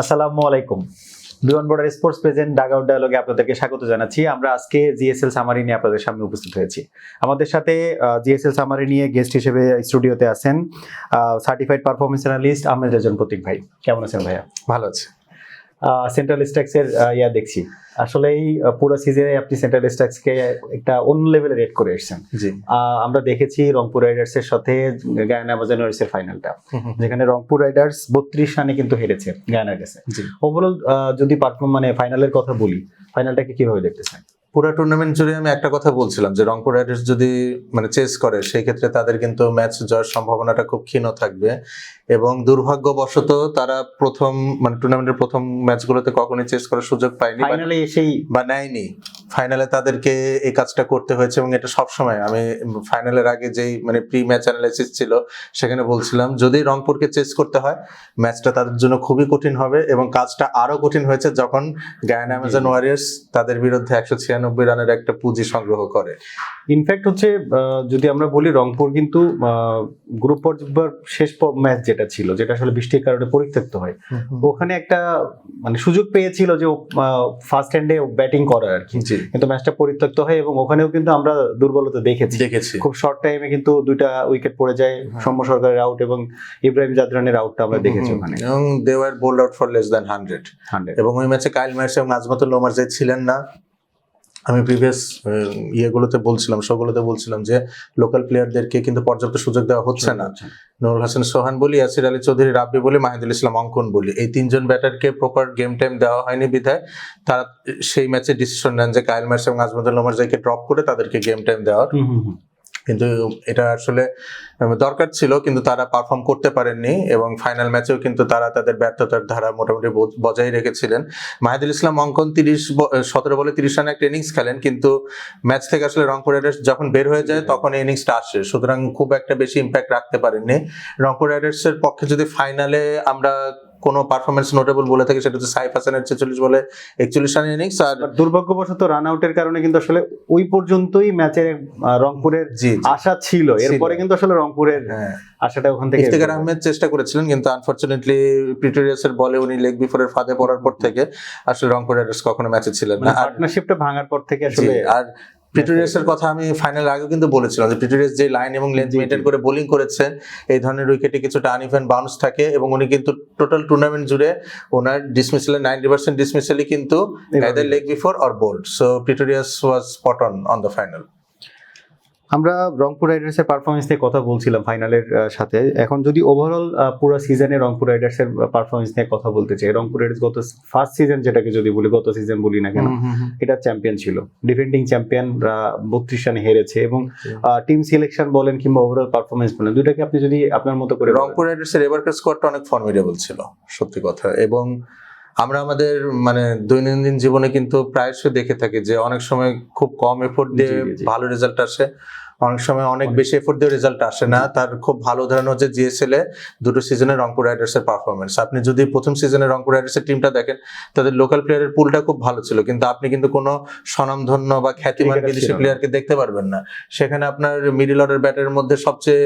আসসালামু আলাইকুম। বিমান border sports present dug out ডায়ালগে আপনাদেরকে স্বাগত জানাচ্ছি। আমরা আজকে জিএসএল সামারি নিয়ে আপনাদের সামনে উপস্থিত হয়েছি। আমাদের সাথে জিএসএল সামারি নিয়ে গেস্ট হিসেবে স্টুডিওতে আছেন certified performance analyst Ahmed Rajon Protik ভাই। কেমন আছেন ভাইয়া? ভালো আছে। সেন্ট্রাল স্ট্যাক্সের ইয়া দেখছি। আসলে এই পুরো সিজনে আপনি সেন্ট্রাল স্ট্যাক্সকে একটা অন্য লেভেলে রেড করে এসেছেন। আমরা দেখেছি রংপুর রাইডার্স এর সাথে গায়ানা আমাজন এর ফাইনালটা যেখানে রংপুর রাইডার্স বত্রিশ রানে কিন্তু হেরেছে গায়ানার কাছে জি। ওভারঅল যদি পারফর্ম মানে ফাইনালের কথা বলি ফাইনালটাকে কীভাবে দেখতেছেন পুরো টুর্নামেন্ট জুড়ে আমি একটা কথা বলছিলাম যে রংপুর রাইডার্স যদি মানে চেস করে সেই ক্ষেত্রে তাদের কিন্তু ম্যাচ জয়ের সম্ভাবনাটা খুব ক্ষীণ থাকবে। এবং দুর্ভাগ্যবশত তারা প্রথম মানে টুর্নামেন্টের প্রথম ম্যাচগুলোতে কখনোই চেস করার সুযোগ পায়নি বা- নেয়নি। ফাইনালে তাদেরকে এই কাজটা করতে হয়েছে এবং এটা সবসময়। আমি ফাইনালের আগে যেই মানে প্রি ম্যাচ অ্যানালাইসিস ছিল সেখানে বলছিলাম যদি রংপুরকে চেস করতে হয় ম্যাচটা তাদের জন্য খুবই কঠিন হবে এবং কাজটা আরও কঠিন হয়েছে যখন গায়ান অ্যামাজন ওয়ারিয়ার্স তাদের বিরুদ্ধে একশো ছিয়ানব্বই রানের একটা পুঁজি সংগ্রহ করে। ইনফ্যাক্ট হচ্ছে যদি আমরা বলি রংপুর কিন্তু গ্রুপ পর্যায়ের শেষ ম্যাচ যেটা ছিল যেটা আসলে বৃষ্টির কারণে পরিত্যক্ত হয় ওখানে একটা মানে সুযোগ পেয়েছিল যে ফার্স্ট হ্যান্ডে ব্যাটিং করার আর কি। কিন্তু ম্যাচটা পরিত্যক্ত হয় এবং ওখানেও কিন্তু আমরা দুর্বলতা দেখেছি। দেখেছি। খুব শর্ট টাইমে কিন্তু দুইটা উইকেট পড়ে যায় সৌম্য সরকারের আউট এবং ইব্রাহিম জাদরানের আউটটা আমরা দেখেছি ওখানে। এবং they were bowled out for less than hundred hundred এবং ওই ম্যাচে কাইল ম্যাচ এবং আজমাতুল ওমার যে ছিলেন না আমি প্রিভিয়াস ইয়েগুলোতে বলছিলাম শোগুলোতে বলছিলাম যে লোকাল প্লেয়ারদেরকে কিন্তু পর্যাপ্ত সুযোগ দেওয়া হচ্ছে না। নুরুল হাসান সোহান বলি ইয়াসির আলী চৌধুরী রাব্বি বলি মাহিদুল ইসলাম অঙ্কন বলি এই তিনজন ব্যাটারকে প্রপার গেম টাইম দেওয়া হয়নি বিধায়। তারা সেই ম্যাচে ডিসিশন নেন যে কাইল ম্যাচ এবং আজমদুল্লাহ মার্জাইকে ড্রপ করে তাদেরকে গেম টাইম দেওয়ার। কিন্তু এটা আসলে দরকার ছিল কিন্তু তারা পারফর্ম করতে পারেননি এবং ফাইনাল ম্যাচেও কিন্তু তারা তাদের ব্যর্থতার ধারা মোটামুটি বজায় রেখেছিলেন। মাহিদুল ইসলাম অঙ্কন তিরিশ সতেরো বলে তিরিশ রানে একটা ইনিংস খেলেন কিন্তু ম্যাচ থেকে আসলে রংপুর রাইডার্স যখন বের হয়ে যায় তখন এই ইনিংসটা আসে। সুতরাং খুব একটা বেশি ইম্প্যাক্ট রাখতে পারেননি। রংপুর রাইডার্স এর পক্ষে যদি ফাইনালে আমরা কোনো পারফরমেন্স নোটেবল বলে থাকি সেটা হচ্ছে সাইফ হাসানের ছেচল্লিশ বলে একচল্লিশ রানের ইনিংস আর দুর্ভাগ্যবশত রান আউটের কারণে কিন্তু আসলে ওই পর্যন্তই ম্যাচের রংপুরের। আশা ছিল। এরপরে কিন্তু আসলে রংপুরের হ্যাঁ। আশাটা ওখান থেকে ইফতেখার আহমেদ চেষ্টা করেছিলেন কিন্তু আনফরচুনেটলি প্রিটোরিয়াসের বলে উনি লেগ বিফোরের ফাঁদে পড়ার পর থেকে আসলে রংপুর রাইডার্স কখনো ম্যাচে ছিলেন না। পার্টনারশিপটা ভাঙার পর থেকে আসলে আর প্রিটোরিয়াসের কথা আমি ফাইনাল আগেও কিন্তু বলেছিলাম যে প্রিটোরিয়াস যে লাইন এবং লেন্থ। মেনটেন করে বোলিং করেছেন এই ধরনের উইকেটে কিছুটা আনইভেন বাউন্স থাকে এবং উনি কিন্তু টোটাল টুর্নামেন্ট জুড়ে ওনার ডিসমিসালের নাইনটি পার্সেন্ট ডিসমিসালই কিন্তু এভাবে। Leg before or bowled so Pretorius was spot on on the final আমরা রংপুর রাইডার্স এর পারফরমেন্স নিয়ে কথা বলছিলাম ফাইনালের সাথে। এখন যদি ওভারঅল পুরো সিজনে রংপুর রাইডার্স এর পারফরমেন্স নিয়ে কথা বলতে চাই রংপুর রাইডার্স গত ফার্স্ট সিজন যেটাকে যদি বলি গত সিজন বলি না কেন এটা চ্যাম্পিয়ন ছিল। ডিফেন্ডিং চ্যাম্পিয়ন বত্রিশ রানে হেরেছে এবং টিম সিলেকশন বলেন কিংবা ওভারঅল পারফরমেন্স বলেন দুইটাকে আপনি যদি আপনার মতো করে। রংপুর রাইডার্সের এবারকার স্কোয়াডটা অনেক ফর্মিডেবল ছিল সত্যি কথা। এবং আমরা আমাদের মানে দৈনন্দিন জীবনে কিন্তু প্রায়শই দেখে থাকি যে অনেক সময় খুব কম এফোর্ট দিয়ে। ভালো রেজাল্ট আসে অনেক সময় অনেক। বেশি এফোর্ট দিয়ে রেজাল্ট আসে না। তার খুব ভালো উদাহরণ হচ্ছে জিএসএল এ দুটো সিজনে রংপুর রাইডার্স এর পারফরমেন্স আপনি যদি প্রথম সিজনে রংপুর রাইডার্স এর টিমটা দেখেন তাদের লোকাল প্লেয়ারের পুলটা খুব ভালো ছিল। কিন্তু আপনি কিন্তু কোনো স্বনামধন্য বা খ্যাতিমান বিদেশি প্লেয়ারকে দেখতে পারবেন না। সেখানে আপনার মিডিল অর্ডার ব্যাটের মধ্যে সবচেয়ে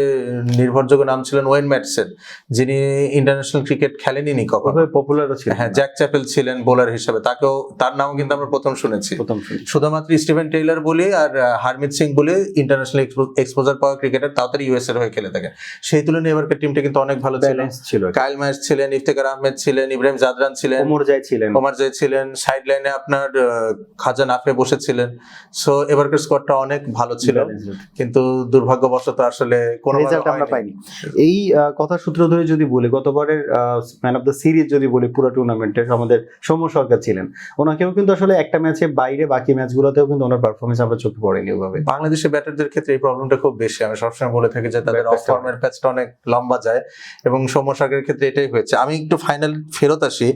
নির্ভরযোগ্য নাম ছিলেন ওয়েন ম্যাটসেন যিনি ইন্টারন্যাশনাল ক্রিকেট খেলেনি কখনো। ওভাবে পপুলারও ছিল হ্যাঁ জ্যাক চ্যাপেল ছিলেন বোলার হিসেবে। তাকেও তার নামও কিন্তু আমরা প্রথম শুনেছি। প্রথম শুধুমাত্র স্টিভেন টেইলার বলি আর হারমিত সিং বলে ইন্টারন্যাশনাল এক্সপোজার পাওয়া ক্রিকেটার তাও তার ইউএস এর হয়ে খেলে থাকে। সেই তুলনায় এবারকার টিমটা কিন্তু অনেক ভালো ছিল। ছিল। কাইল ম্যাচ ছিলেন ইফতেখার আহমেদ ছিলেন ইব্রাহিম জাদরান ছিলেন ওমর জাই ছিলেন। ওমার জয় ছিলেন সাইড লাইনে আপনার খাজা নাফে বসেছিলেন। সো এবারকার স্কোয়াডটা অনেক ভালো ছিল। কিন্তু দুর্ভাগ্যবশত আসলে কোনো রেজাল্ট আমরা পাইনি। এই কথা সূত্র ধরে যদি বলি গতবারের ম্যান অফ দ্য সিরিজ যদি বলি পুরো টুর্নামেন্টের আমাদের সৌম্য সরকার ছিলেন। ওনাকেও কিন্তু আসলে একটা ম্যাচে বাইরে বাকি ম্যাচগুলোতেও কিন্তু ওনার পারফরমেন্স আমরা চোখে পড়েনি ওভাবে। বাংলাদেশের ব্যাটারদের ক্ষেত্রে এই প্রবলেমটা খুব বেশি আমি সবসময় বলে থাকি যে তাদের অফ ফর্মের প্যাচটা অনেক লম্বা যায় এবং সৌম্য সরকারের ক্ষেত্রে এটাই হয়েছে। আমি একটু ফাইনাল ফেরত আসি।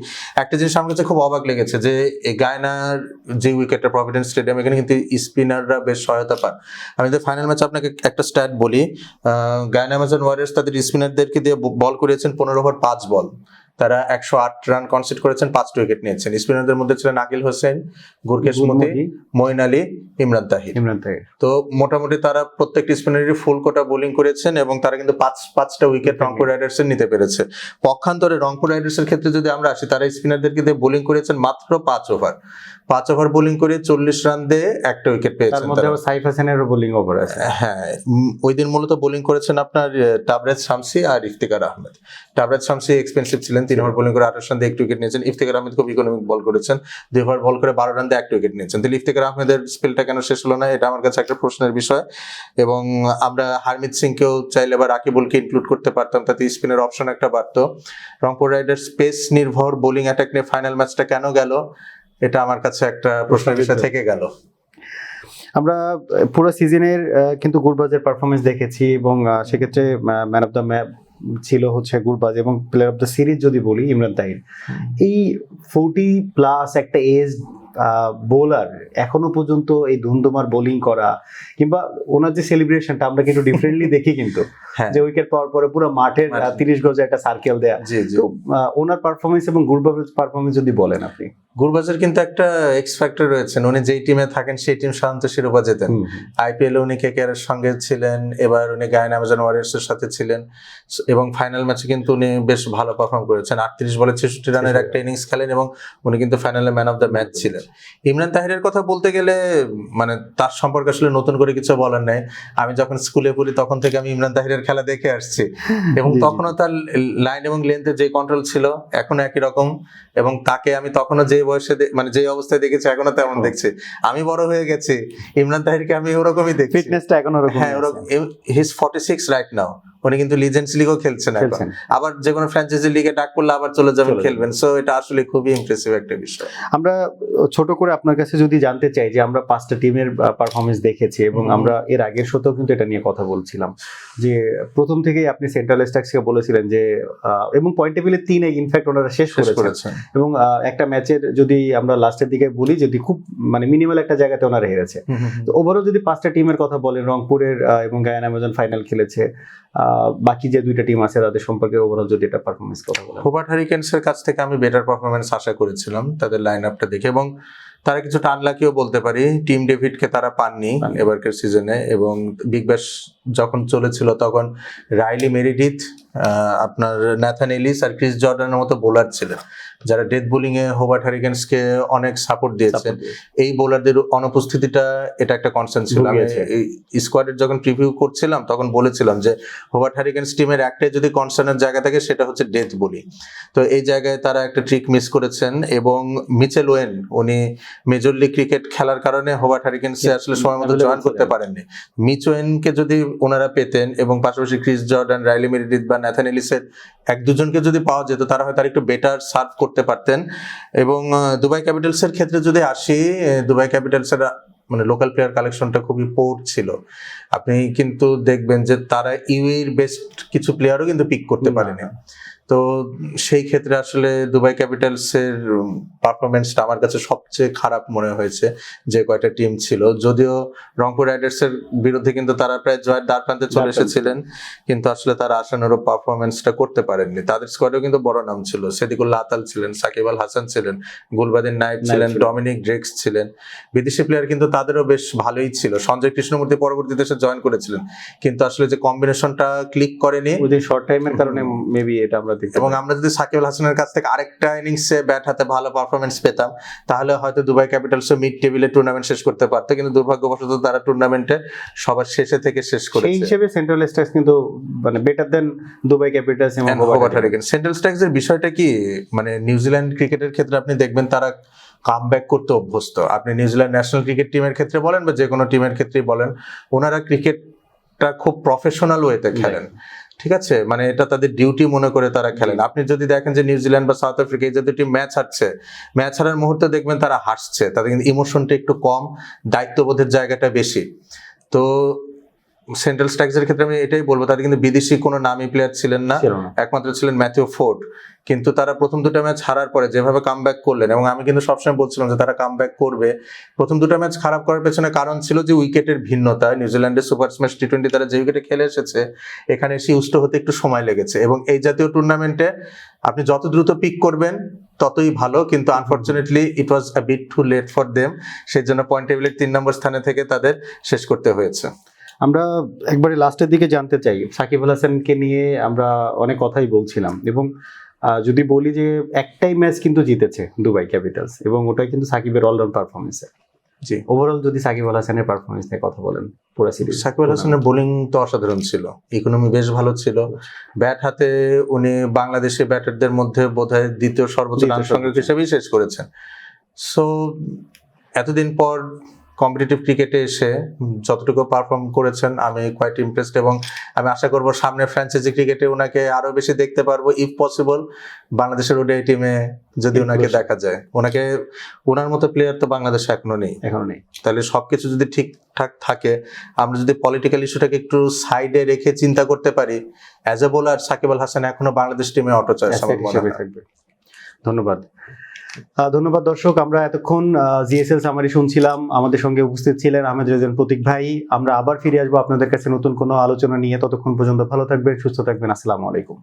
একটা জিনিস আমার কাছে খুব অবাক লেগেছে যে এই গায়নার যে উইকেটটা প্রভিডেন্স স্টেডিয়াম এখানে কিন্তু স্পিনাররা বেশ সহায়তা পান। আমি যদি ফাইনাল ম্যাচ আপনাকে একটা স্ট্যাট বলি গায়না অ্যামাজন ওয়ারিয়ার্স তাদের স্পিনারদেরকে দিয়ে বল করিয়েছেন পনেরো ওভার পাঁচ বল তারা একশো আট রান কনসিড করেছেন পাঁচটা উইকেট নিয়েছেন। স্পিনারদের মধ্যে ছিলেন আকিল হোসেন গুরকেশ মোদি, মঈন আলী ইমরান তাহির। ইমরান তাহির। তো মোটামুটি তারা প্রত্যেকটি স্পিনারই ফুল কোটা বোলিং করেছেন এবং তারা কিন্তু পাঁচ পাঁচটা উইকেট রংপুর রাইডার্স এর নিতে পেরেছে। পক্ষান্তরে রংপুর রাইডার্স এর ক্ষেত্রে যদি আমরা আসি তারা স্পিনারদেরকে দিয়ে বোলিং করেছেন মাত্র পাঁচ ওভার পাঁচ ওভার বোলিং করে চল্লিশ রান দিয়ে একটা উইকেট তার পেয়েছেন মধ্যে সাইফ হাসানেরও বোলিং ওভার আছে। হ্যাঁ ওই দিন মূলত বোলিং করেছেন আপনার টাবরেজ শামসি আর Iftikhar Ahmed. Tabraiz Shamsi expensive ছিলেন তিন ওভার বোলিং করে আঠাশ রান দিয়ে উইকেট নিয়েছেন। ইফতিকার আহমেদ খুব ইকোনমিক বল করেছেন। দুই ওভার বল করে বারো রান দিয়ে একটা উইকেট নিয়েছেন। তাহলে ইফতিকার আহমেদের স্পেলটা কেন শেষ হলো না? এটা আমার কাছে একটা প্রশ্নের বিষয়। এবং আমরা হারমিত সিংকেও চাইলে বা রাকিবুলকে ইনক্লুড করতে পারতাম। তাতে স্পিনের অপশন একটা বাড়তো। রংপুর রাইডার্স স্পেস নির্ভর বোলিং অ্যাটাক নিয়ে ফাইনাল ম্যাচটা কেন গেল? এটা আমার কাছে একটা প্রশ্নের বিষয় থেকে গেল। আমরা পুরো সিজনের কিন্তু গুরবাজের পারফরমেন্স দেখেছি এবং সেক্ষেত্রে ম্যান অফ দ্য ম্যাচ ছিল হচ্ছে গুরবাজ এবং প্লেয়ার অফ দ্য সিরিজ যদি বলি ইমরান তাহির এই ফোর্টি প্লাস একটা এজ বোলার এখনও পর্যন্ত এই ধুমধুমার বোলিং করা কিংবা ওনার যে সেলিব্রেশনটা আমরা কিন্তু ডিফারেন্টলি দেখি কিন্তু হ্যাঁ। যে উইকেট পাওয়ার পরে পুরো মাঠের তিরিশ গজে একটা সার্কেল দেয়া। তো ওনার পারফরমেন্স এবং গুরবাজের পারফরমেন্স যদি বলেন আপনি? গুরবাজের কিন্তু একটা এক্স ফ্যাক্টর রয়েছেন উনি যেই টিমে থাকেন সেই টিম সাধারণত শিরোপা জেতেন। হুম, আইপিএল উনি কেকেআর এর সঙ্গে ছিলেন এবার উনি গায়ন অ্যামাজন ওয়ারিয়ার্স এর সাথে ছিলেন। এবং ফাইনাল ম্যাচে কিন্তু উনি বেশ ভালো পারফর্ম করেছেন। আটত্রিশ বলে ছেষট্টি রানের একটা ইনিংস খেলেন এবং উনি কিন্তু ফাইনালে ম্যান অফ দ্য ম্যাচ ছিলেন। ইমরান তাহিরের কথা বলতে গেলে মানে তার সম্পর্কে আসলে নতুন করে কিছু বলার নাই। আমি যখন স্কুলে পড়ি তখন থেকে আমি ইমরান তাহিরের খেলা দেখে আসছি। এবং। তখনও তার লাইন এবং লেন্থে যে কন্ট্রোল ছিল এখনও একই রকম। এবং তাকে আমি তখনও যে বয়সে মানে যে অবস্থায় দেখেছি এখনও তেমন দেখছে। আমি বড় হয়ে গেছি ইমরান তাহিরকে আমি ওরকমই দেখছি। ফিটনেসটা এখন ওরকম হ্যাঁ ওরকম his forty six right now উনি কিন্তু লিজেন্ডস লিগও খেলছেন এখন। আবার যে কোনো ফ্র্যাঞ্চাইজি লিগে ডাক করলে আবার চলে যাবেন খেলবেন। সো এটা আসলে খুবই ইমপ্রেসিভ একটা বিষয়। আমরা ছোট করে আপনার কাছে যদি জানতে চাই যে আমরা পাঁচটা টিমের পারফরমেন্স দেখেছি এবং আমরা এর আগের সতেও কিন্তু এটা নিয়ে কথা বলছিলাম। যে প্রথম থেকেই আপনি সেন্ট্রাল স্ট্যাক্সকে বলেছিলেন যে এবং পয়েন্ট টেবিলে তিনে ইনফ্যাক্ট ওনারা শেষ করেছেন। এবং একটা ম্যাচের যদি আমরা লাস্টের দিকে বলি যদি খুব মানে মিনিমাল একটা জায়গাতে ওনারা হেরেছে। তো ওভারঅল যদি পাঁচটা টিমের কথা বলেন রংপুরের এবং গায়ান অ্যামাজন ফাইনাল খেলেছে বাকি যে দুইটা টিম আছে তাদের সম্পর্কে ওভারঅল যদি এটা পারফরমেন্স কথা বলেন। হোবার্ট হারিকেন্স এর কাছ থেকে আমি বেটার পারফরমেন্স আশা করেছিলাম তাদের লাইন আপটা দেখে এবং তারা কিছুটা আনলাকিও বলতে পারি টিম ডেভিডকে তারা পাননি। এবারকার সিজনে এবং বিগ ব্যাশ যখন চলেছিল তখন রাইলি মেরিডিথ আহ, আপনার ন্যাথান এলিস আর ক্রিস জর্ডানের মতো বোলার ছিলেন। যারা ডেথ বোলিং এ হোবার্ট হারিকেন্সকে অনেক সাপোর্ট দিয়েছেন। এই বোলারদের অনুপস্থিতিটা এটা একটা কনসার্ন ছিল। আমি এই স্কোয়াডের যখন প্রিভিউ করছিলাম তখন বলেছিলাম যে হোবার্ট হারিকেন্স টিমের একটাই যদি কনসার্নের জায়গা থাকে সেটা হচ্ছে ডেথ বোলিং তো এই জায়গায় তারা একটা ট্রিক মিস করেছেন এবং মিচেল ওয়েন উনি মেজর লিগ ক্রিকেট খেলার কারণে হোবার্ট হারিকেন্সে আসলে সময় মতো জয়েন করতে পারেননি। মিচ ওয়েনকে যদি ওনারা পেতেন এবং পাশাপাশি ক্রিস জর্ডান রাইলি মেরিডিথ বা ন্যাথান এলিসের এক দুজনকে যদি পাওয়া যেত তারা হয়তো আরেকটু বেটার সার্ভ করতে পারতেন। এবং দুবাই ক্যাপিটালসের ক্ষেত্রে যদি আসি দুবাই ক্যাপিটালসের মানে লোকাল প্লেয়ার কালেকশনটা খুবই পোর ছিল। আপনি কিন্তু দেখবেন যে তারা ইউএর বেস্ট কিছু প্লেয়ারও কিন্তু পিক করতে পারেনি। তো সেই ক্ষেত্রে আসলে দুবাই ক্যাপিটালস এর পারফরমেন্সটা আমার কাছে সবচেয়ে খারাপ মনে হয়েছে যে কয়টা টিম ছিল। যদিও রংপুর রাইডার্স এর বিরুদ্ধে কিন্তু তারা প্রায় জয়ের দ্বার প্রান্তে চলে এসেছিলেন কিন্তু আসলে তারা আশানুরূপ পারফরমেন্সটা করতে পারেননি। তাদের স্কোয়াডেও কিন্তু বড় নাম ছিল। সেদিকুল্লাহ আতাল ছিলেন সাকিব আল হাসান ছিলেন গুলবাদিন নাইব ছিলেন। ডমিনিক ড্রেক্স ছিলেন। বিদেশি প্লেয়ার কিন্তু তাদেরও বেশ ভালোই ছিল। সঞ্জয় কৃষ্ণমূর্তি পরবর্তীতে এসে জয়েন করেছিলেন। কিন্তু আসলে যে কম্বিনেশনটা ক্লিক করেনি ওই শর্ট টাইমের কারণে মেবি এটা আমরা দেখতে এবং আমরা যদি সাকিব আল হাসানের কাছ থেকে আরেকটা ইনিংসে ব্যাট হাতে ভালো পারফরমেন্স পেতাম তাহলে হয়তো দুবাই ক্যাপিটালস মিড টেবিলে টুর্নামেন্ট শেষ করতে পারতো। কিন্তু দুর্ভাগ্যবশত তারা টুর্নামেন্টে সবার শেষে থেকে শেষ সেই করেছে হিসেবে সেন্ট্রাল স্ট্যাক্স কিন্তু মানে বেটার দেন দুবাই ক্যাপিটালস এবং সেন্ট্রাল স্ট্যাক্স এর বিষয়টা কি? মানে নিউজিল্যান্ড ক্রিকেটের ক্ষেত্রে আপনি দেখবেন তারা কাম ব্যাক করতে অভ্যস্ত। আপনি নিউজিল্যান্ড ন্যাশনাল ক্রিকেট টিমের ক্ষেত্রে বলেন বা যে কোনো টিমের ক্ষেত্রেই বলেন ওনারা ক্রিকেটটা খুব প্রফেশনাল ওয়েতে খেলেন। ঠিক আছে? মানে এটা তাদের ডিউটি মনে করে তারা খেলেন আপনি যদি দেখেন যে নিউজিল্যান্ড বা সাউথ আফ্রিকা এই যে দুটি ম্যাচ হারছে ম্যাচ হারার মুহূর্তে দেখবেন তারা হাসছে তাদের কিন্তু ইমোশনটা একটু কম, দায়িত্ববোধের জায়গাটা বেশি। তো সেন্ট্রাল স্ট্রাইকসের ক্ষেত্রে আমি এটাই বলব তাদের কিন্তু বিদেশি কোনো নামী প্লেয়ার ছিলেন না একমাত্র ছিলেন ম্যাথিউ ফোর্ড কিন্তু তারা প্রথম দুটো ম্যাচ হারার পরে যেভাবে কামব্যাক করলেন এবং আমি কিন্তু সবসময় বলছিলাম যে তারা কামব্যাক করবে প্রথম দুটো ম্যাচ খারাপ করার পেছনে কারণ ছিল যে উইকেটের ভিন্নতা। নিউজিল্যান্ডের সুপার স্ম্যাশ টি টোয়েন্টি তারা যে উইকেটে খেলে এসেছে এখানে এসে উষ্ট হতে একটু সময় লেগেছে। এবং এই জাতীয় টুর্নামেন্টে আপনি যত দ্রুত পিক করবেন ততই ভালো কিন্তু unfortunately it was a bit too late for them সেই জন্য পয়েন্ট টেবিলের তিন নম্বর স্থানে থেকে তাদের শেষ করতে হয়েছে। আমরা একবারে লাস্টের দিকে জানতে চাই। সাকিব আল হাসানকে নিয়ে আমরা অনেক কথাই বলছিলাম এবং যদি বলি যে একটাই ম্যাচ কিন্তু জিতেছে দুবাই ক্যাপিটালস এবং ওটাই কিন্তু সাকিবের অলরাউন্ড পারফরমেন্সে জি। ওভারঅল যদি সাকিব আল হাসানের পারফরমেন্স নিয়ে কথা বলেন পুরো সিরিজ সাকিব আল হাসানের বোলিং তো অসাধারণ ছিল। ইকোনমি বেশ ভালো ছিল। ব্যাট হাতে উনি বাংলাদেশি ব্যাটারদের মধ্যে বোধহয় দ্বিতীয় সর্বোচ্চ রান সংগ্রহ। হিসেবেই শেষ করেছেন। সো এতদিন পর কম্পিটিটিভ ক্রিকেটে এসে যতটুকু পারফর্ম করেছেন আমি কোয়াইট ইমপ্রেসড এবং আমি আশা করব সামনে ফ্র্যাঞ্চাইজি ক্রিকেটে ওনাকে আরও বেশি দেখতে পারব ইফ পসিবল বাংলাদেশের ওডিআই টিমে যদি ওনাকে দেখা যায়। ওনাকে ওনার মতো প্লেয়ার তো বাংলাদেশে এখনও নেই। এখনও নেই। তাহলে সবকিছু যদি ঠিকঠাক থাকে আমরা যদি পলিটিক্যাল ইস্যুটাকে একটু সাইডে রেখে চিন্তা করতে পারি as a bowler Shakib Al Hasan এখনও বাংলাদেশ টিমে অটো চয়েস আমার মনে হয়। ধন্যবাদ। ধন্যবাদ দর্শক। আমরা এতক্ষণ জিএসএল সামারি শুনছিলাম। আমাদের সঙ্গে উপস্থিত ছিলেন আহমেদ রেজন প্রতীক ভাই। আমরা আবার ফিরে আসব আপনাদের কাছে নতুন কোনো আলোচনা নিয়ে। ততক্ষণ পর্যন্ত ভালো থাকবেন, সুস্থ থাকবেন। আসসালামু আলাইকুম।